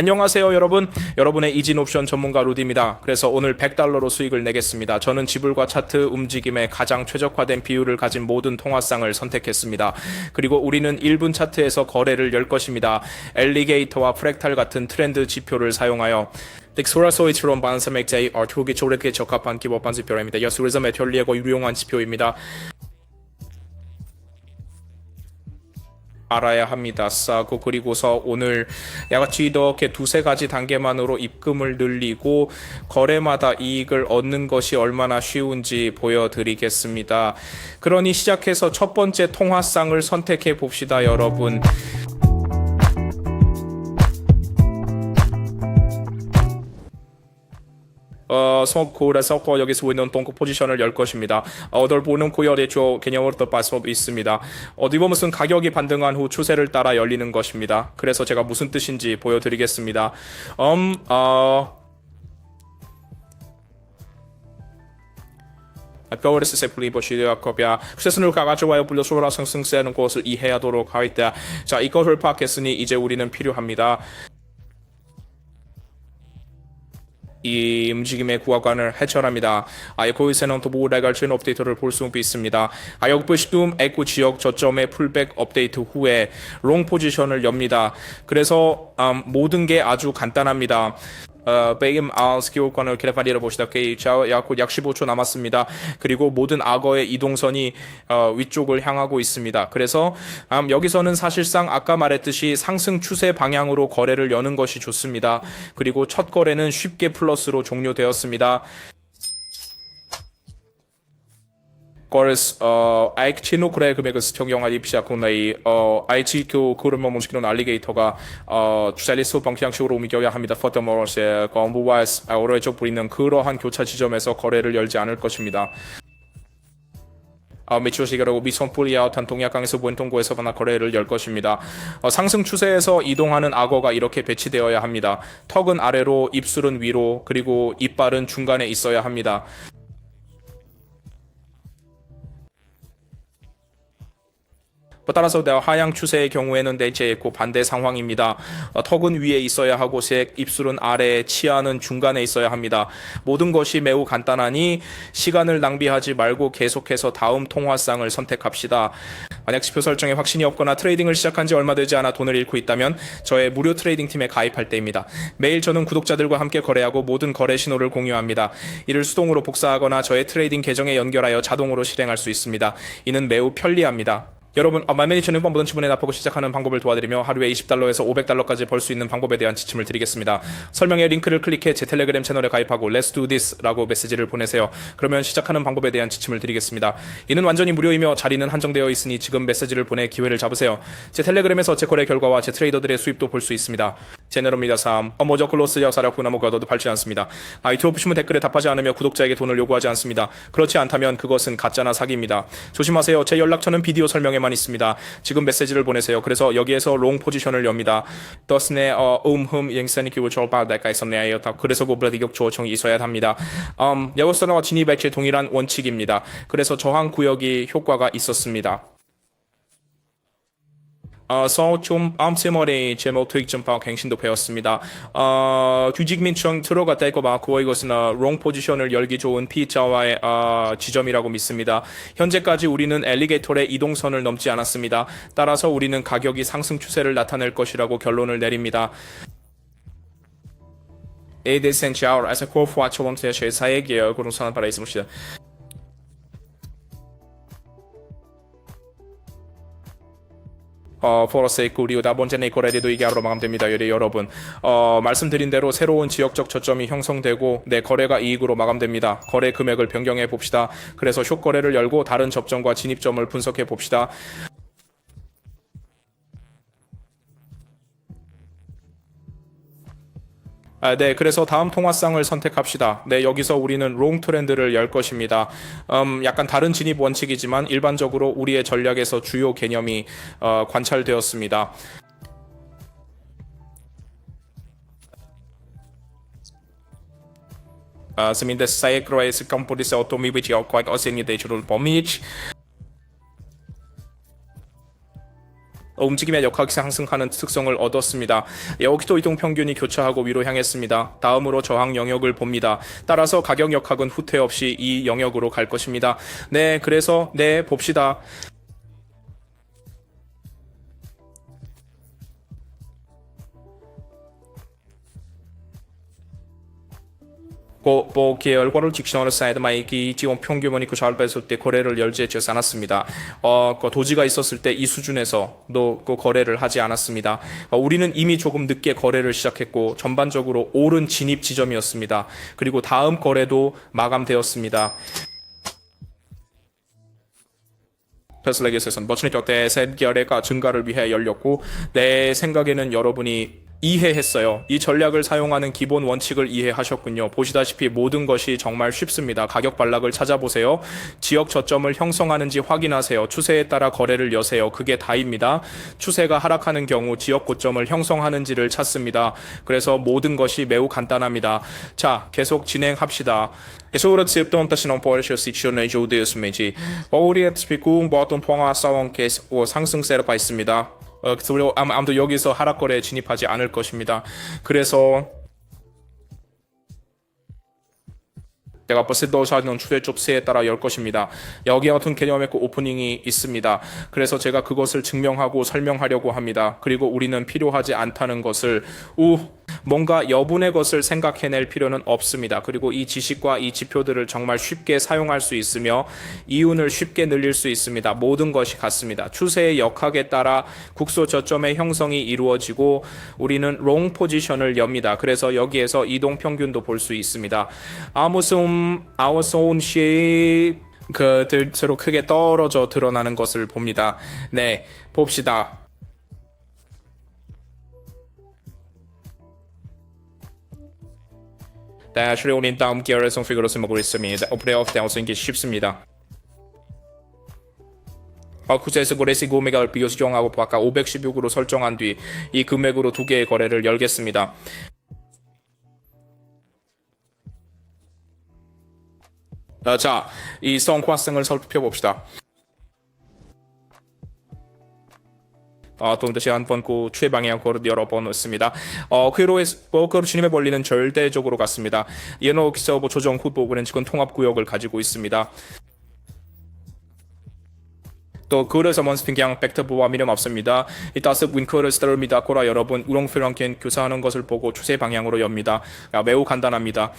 안녕하세요 여러분. 여러분의 이진 옵션 전문가 루디입니다. 그래서 오늘 100달러로 수익을 내겠습니다. 저는 지불과 차트 움직임에 가장 최적화된 비율을 가진 모든 통화상을 선택했습니다. 그리고 우리는 1분 차트에서 거래를 열 것입니다. 엘리게이터와 프랙탈 같은 트렌드 지표를 사용하여 덱소라소이처럼 반사 맥자의 어투기 조력에 적합한 기법 반지표입니다. 여수에서 메테올리하고 유용한 지표입니다 알아야 합니다. 싸고 그리고서 오늘 야같이 이렇게 두세 가지 단계만으로 입금을 늘리고 거래마다 이익을 얻는 것이 얼마나 쉬운지 보여드리겠습니다. 그러니 시작해서 첫 번째 통화상을 선택해 봅시다, 여러분. 어, 성골에서 여기 서 있는 동급 포지션을 열 것입니다. 어덜 보는 구열의 조 개념으로 볼수 있습니다. 어디 보면 무슨 가격이 반등한 후 추세를 따라 열리는 것입니다. 그래서 제가 무슨 뜻인지 보여드리겠습니다. 음, 어, 겨울에 세플리 보시려 kopia. 수세선을 가가져와요 불려 소라 상승세하는 것을 이해하도록 하겠다. 자, 이것을 파악했으니 이제 우리는 필요합니다. 이 움직임의 구간을 해결합니다. 아예 또 모래 갈진 업데이트를 볼 수 있습니다. 아역 보시둠 에코 지역 저점의 풀백 업데이트 후에 롱 포지션을 엽니다. 그래서 음, 모든 게 아주 간단합니다. 어, 베임 알 스키올권을 기라파리를 보시다시피 약, 약 15초 남았습니다. 그리고 모든 악어의 이동선이 어, 위쪽을 향하고 있습니다. 그래서 음, 여기서는 사실상 아까 말했듯이 상승 추세 방향으로 거래를 여는 것이 좋습니다. 그리고 첫 거래는 쉽게 플러스로 종료되었습니다. Agora, 어, 아이치노크레 금액을 시작한 이 어, 아이치교 그룹을 멈추는 알리게이터가 어, 주사리스 방향식으로 옮겨야 합니다. 퍼터머러스의 건부와 오른쪽 부리는 그러한 교차 지점에서 거래를 열지 않을 것입니다. 어, 매출 시기라고 미선풀이와 단통약강에서 원통고에서 만나 거래를 열 것입니다. 어, 상승 추세에서 이동하는 악어가 이렇게 배치되어야 합니다. 턱은 아래로, 입술은 위로, 그리고 이빨은 중간에 있어야 합니다. 따라서 하향 추세의 경우에는 대체 그 반대 상황입니다. 어, 턱은 위에 있어야 하고 색, 입술은 아래, 치아는 중간에 있어야 합니다. 모든 것이 매우 간단하니 시간을 낭비하지 말고 계속해서 다음 통화상을 선택합시다. 만약 지표 설정에 확신이 없거나 트레이딩을 시작한 지 얼마 되지 않아 돈을 잃고 있다면 저의 무료 트레이딩 팀에 가입할 때입니다. 매일 저는 구독자들과 함께 거래하고 모든 거래 신호를 공유합니다. 이를 수동으로 복사하거나 저의 트레이딩 계정에 연결하여 자동으로 실행할 수 있습니다. 이는 매우 편리합니다. 여러분, 어, 말매니션은 번보던 지분에 납하고 시작하는 방법을 도와드리며 하루에 20달러에서 500달러까지 벌 수 있는 방법에 대한 지침을 드리겠습니다. 설명에 링크를 클릭해 제 텔레그램 채널에 가입하고 Let's do this 라고 메시지를 보내세요. 그러면 시작하는 방법에 대한 지침을 드리겠습니다. 이는 완전히 무료이며 자리는 한정되어 있으니 지금 메시지를 보내 기회를 잡으세요. 제 텔레그램에서 제 거래 결과와 제 트레이더들의 수입도 볼 수 있습니다. 제네로입니다. 3. 어머저 클로스 역사력 후나무가도 밟지 않습니다. 아, 유튜브 보시면 댓글에 답하지 않으며 구독자에게 돈을 요구하지 않습니다. 그렇지 않다면 그것은 가짜나 사기입니다. 조심하세요. 제 연락처는 비디오 설명에만 있습니다. 지금 메시지를 보내세요. 그래서 여기에서 롱 포지션을 엽니다. 더스네 어, 음흠 영선이 기울 절바다가 있었네요. 그래서 고블라디격 조청이 있어야 합니다. 음, 여기서는 진입액체 동일한 원칙입니다. 그래서 저항 구역이 효과가 있었습니다. 어, 서좀 암세머리 제목 투익점파 갱신도 배웠습니다. 어, 규직민청 들어가 될거 맞고 이것은 어, 롱 포지션을 열기 좋은 P자와의 어, 지점이라고 믿습니다. 현재까지 우리는 엘리게이터의 이동선을 넘지 않았습니다. 따라서 우리는 가격이 상승 추세를 나타낼 것이라고 결론을 내립니다. É essencial essa cor forte vamos ter essa regra com o para isso 어, 포러세이크 그리고 나 번째 네이코레디도 이게 하루 마감됩니다. 여리 여러분 어, 말씀드린 대로 새로운 지역적 저점이 형성되고 내 거래가 이익으로 마감됩니다. 거래 금액을 변경해 봅시다. 그래서 숏 거래를 열고 다른 접점과 진입점을 분석해 봅시다. 아, 네, 그래서 다음 통화상을 선택합시다. 네, 여기서 우리는 롱 트렌드를 열 것입니다. 음, 약간 다른 진입 원칙이지만 일반적으로 우리의 전략에서 주요 개념이 어, 관찰되었습니다. Uh, kroe sa kampo di sa otomi which 움직임의 역학이 상승하는 특성을 얻었습니다. 여기도 이동 평균이 교차하고 위로 향했습니다. 다음으로 저항 영역을 봅니다. 따라서 가격 역학은 후퇴 없이 이 영역으로 갈 것입니다. 네, 그래서 네 봅시다. 고, 뭐 계열과를 직선으로 사이드 마이기 지원 평균이 그 잘배설 때 거래를 열지지 않았습니다. 어, 그 도지가 있었을 때 이 수준에서도 그 거래를 하지 않았습니다. 어, 우리는 이미 조금 늦게 거래를 시작했고 전반적으로 옳은 진입 지점이었습니다. 그리고 다음 거래도 마감되었습니다. 페슬레게스에서는 머치니 격대 셋 결의가 증가를 위해 열렸고 내 생각에는 여러분이 이해했어요. 이 전략을 사용하는 기본 원칙을 이해하셨군요. 보시다시피 모든 것이 정말 쉽습니다. 가격 반락을 찾아보세요. 지역 저점을 형성하는지 확인하세요. 추세에 따라 거래를 여세요. 그게 다입니다. 추세가 하락하는 경우 지역 고점을 형성하는지를 찾습니다. 그래서 모든 것이 매우 간단합니다. 자, 계속 진행합시다. Så receptăm 다시는 보여줄 수 있는 조드였습니다. 우리의 스피쿵 버튼 어, 그래서 아무도 여기서 하락거래에 진입하지 않을 것입니다. 그래서 내가 사는 추대 좁세에 따라 열 것입니다. 여기 같은 개념의 그 오프닝이 있습니다. 그래서 제가 그것을 증명하고 설명하려고 합니다. 그리고 우리는 필요하지 않다는 것을 우 뭔가 여분의 것을 생각해낼 필요는 없습니다. 그리고 이 지식과 이 지표들을 정말 쉽게 사용할 수 있으며 이윤을 쉽게 늘릴 수 있습니다. 모든 것이 같습니다. 추세의 역학에 따라 국소 저점의 형성이 이루어지고 우리는 롱 포지션을 엽니다. 그래서 여기에서 이동 평균도 볼 수 있습니다. 아무슨 아워소운시 그들 서로 크게 떨어져 드러나는 것을 봅니다. 네, 봅시다. 다시 우린 다음 계열성 피그로 쓰고 있습니다. 오프레이오프 대우승기 쉽습니다. 바쿠스에서 고레시 금액을 비교 수정하고 바까 516으로 설정한 뒤 이 금액으로 두 개의 거래를 열겠습니다. 어, 자, 이 성과성을 살펴봅시다. 어, 또 다시 한번 그 최방향 거를 여러 번 했습니다. 어, 그로 그로 진입의 원리는 절대적으로 같습니다. 예노 기서부 조정 후보군은 지금 통합구역을 가지고 있습니다. 또 그래서 먼스핑경 벡터부와 미련 없습니다. 이따스 윈크를 스터입니다. 고라 여러분 우롱프랑켄 교사하는 것을 보고 추세 방향으로 엽니다. 야, 매우 간단합니다.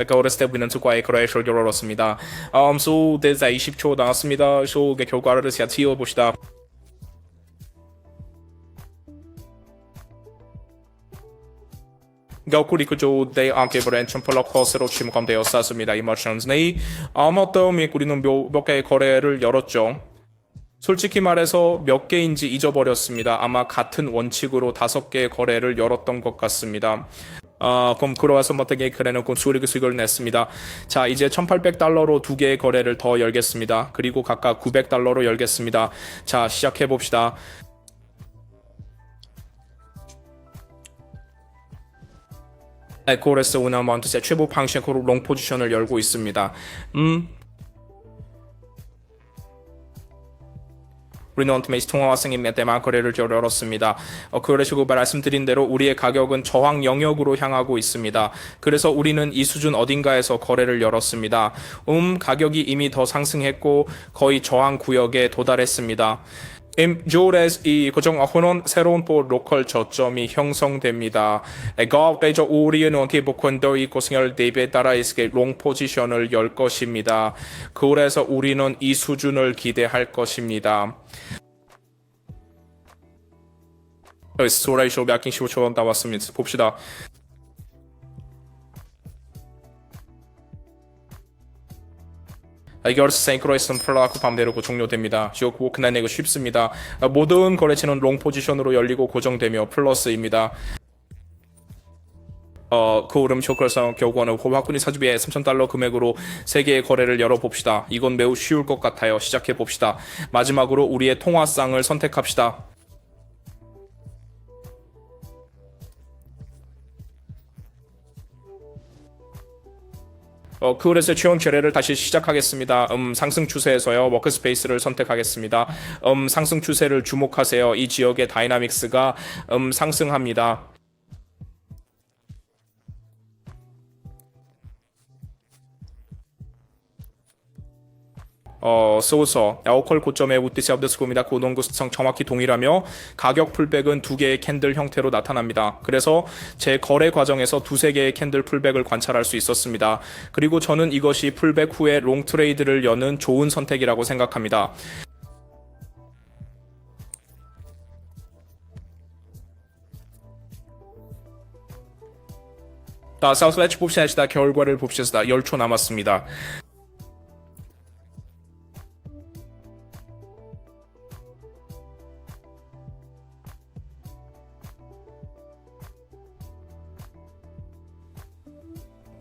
그러니까 어렸을 때 우리는 투과의 크래셔를 열었습니다. 음, 소 대자 20초 나왔습니다. 쇼의 결과를. Gaukuri kujo de anke 브랜천 폴러 코스로 침범되었습니다. 이머션스네 아마도 우리는 몇 개의 거래를 열었죠. 솔직히 말해서 몇 개인지 잊어버렸습니다. 아마 같은 원칙으로 다섯 개의 거래를 열었던 것 같습니다. 아, 그럼 그러와서 어떻게 그래놓고 수익 수익을 냈습니다. 자, 이제 1,800달러로 두 개의 거래를 더 열겠습니다. 그리고 각각 900달러로 열겠습니다. 자, 시작해 봅시다. 에코레스 우나먼트의 최고 방식으로 롱 포지션을 열고 있습니다. 음. 리는 언트메이스 통화학생님의 대만 거래를 열었습니다. 어, 그러시고 말씀드린 대로 우리의 가격은 저항 영역으로 향하고 있습니다. 그래서 우리는 이 수준 어딘가에서 거래를 열었습니다. 음, 가격이 이미 더 상승했고 거의 저항 구역에 도달했습니다. 임조레스 이 고정 혼은 새로운 보 로컬 저점이 형성됩니다. 가업대저 우리는 원티 복권도 이 고승열 대비에 따라 이스게 롱 포지션을 열 것입니다. 그래서 우리는 이 수준을 기대할 것입니다. 스토레이쇼 몇 15초 남았습니다. 봅시다. 이걸 생크로에선 플라고 밤대로 종료됩니다. 지옥 워크난이고 쉽습니다. 모든 거래처는 롱 포지션으로 열리고 고정되며 플러스입니다. 어, 그 오름 쇼크에서 결과는 호화군이 사주비에 3,000달러 금액으로 3개의 거래를 열어봅시다. 이건 매우 쉬울 것 같아요. 시작해봅시다. 마지막으로 우리의 통화상을 선택합시다. 어, 그래서 최원 결례를 다시 시작하겠습니다. 음, 상승 추세에서요. 워크스페이스를 선택하겠습니다. 음, 상승 추세를 주목하세요. 이 지역의 다이나믹스가 음, 상승합니다. 어, 소서, 에어컬 고점의 우티시 업데스 고입니다. 고동구성 정확히 동일하며 가격 풀백은 두 개의 캔들 형태로 나타납니다. 그래서 제 거래 과정에서 두세 개의 캔들 풀백을 관찰할 수 있었습니다. 그리고 저는 이것이 풀백 후에 롱 트레이드를 여는 좋은 선택이라고 생각합니다. 자, 사우스 웨치 봅시다. 결과를 봅시다. 10초 남았습니다.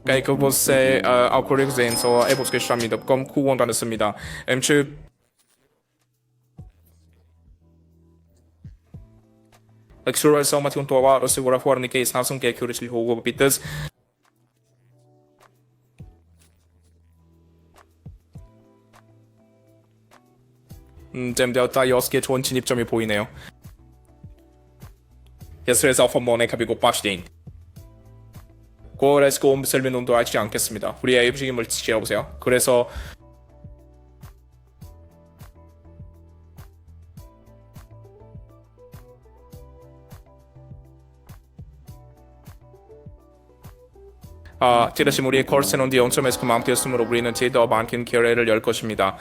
Kijk, você uh, ao corrigem só é buscar chamida como kuwon 다녔습니다. M2 Extruerção mas junto ao segura fora que Samsung que accuracy hogo bitas 음, 잼되었다 6개 좋은 진입점이 보이네요. 예술에서 펀번에 가비고 박시딘. 고레스코 옴셀민놈도 알지 않겠습니다. 우리의 움직임을 지켜보세요. 그래서 아, 지라시 우리의 콜센온디 0.에서 그만되었으므로 우리는 제더 많긴 결례를 열 것입니다.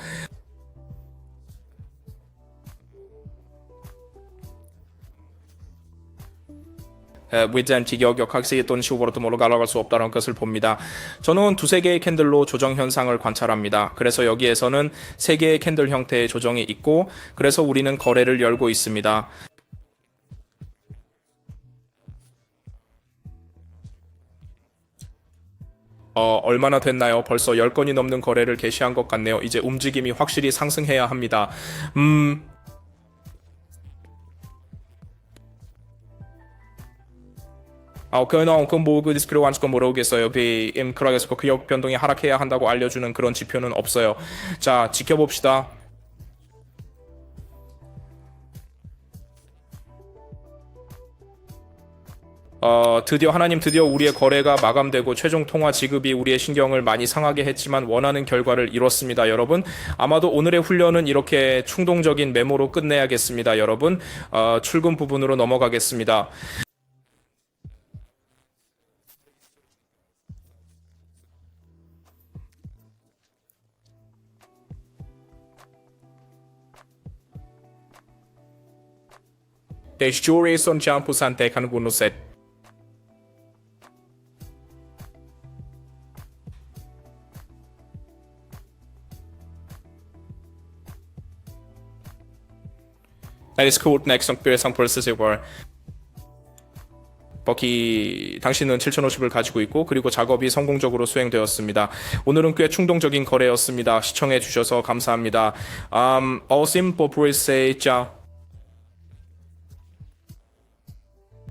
위젠 비격역 학생이 또는 시오버로도 모로 갈아갈 수 없다는 것을 봅니다. 저는 두세 개의 캔들로 조정 현상을 관찰합니다. 그래서 여기에서는 세 개의 캔들 형태의 조정이 있고 그래서 우리는 거래를 열고 있습니다. 어, 얼마나 됐나요? 벌써 10건이 넘는 거래를 개시한 것 같네요. 이제 움직임이 확실히 상승해야 합니다. 음, 아, 그는 그뭐 디스크리완스 건 모르겠어요. 비 임크락에서 그 기업 변동이 하락해야 한다고 알려주는 그런 지표는 없어요. 자, 지켜봅시다. 어, 드디어 하나님 드디어 우리의 거래가 마감되고 최종 통화 지급이 우리의 신경을 많이 상하게 했지만 원하는 결과를 이뤘습니다, 여러분. 아마도 오늘의 훈련은 이렇게 충동적인 메모로 끝내야겠습니다, 여러분. 어, 출근 부분으로 넘어가겠습니다. Desjure son jampu santekan gunuset. That is cool. Next on Pearson Process War. 버키 당신은 7050을 가지고 있고 그리고 작업이 성공적으로 수행되었습니다. 오늘은 꽤 충동적인 거래였습니다. 시청해 주셔서 감사합니다. Um, 어심 버브리세 자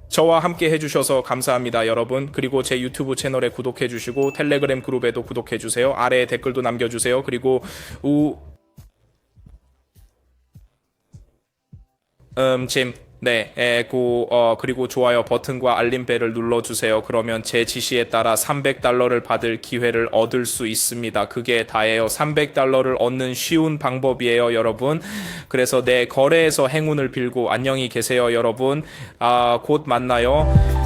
저와 함께 해주셔서 감사합니다, 여러분. 그리고 제 유튜브 채널에 구독해주시고 텔레그램 그룹에도 구독해주세요. 아래에 댓글도 남겨주세요. 그리고 우 음, 짐. 네, 에, 그, 어, 그리고 좋아요 버튼과 알림벨을 눌러주세요. 그러면 제 지시에 따라 300달러를 받을 기회를 얻을 수 있습니다. 그게 다예요. 300달러를 얻는 쉬운 방법이에요, 여러분. 그래서 내 거래에서 행운을 빌고 안녕히 계세요, 여러분. 아, 곧 만나요.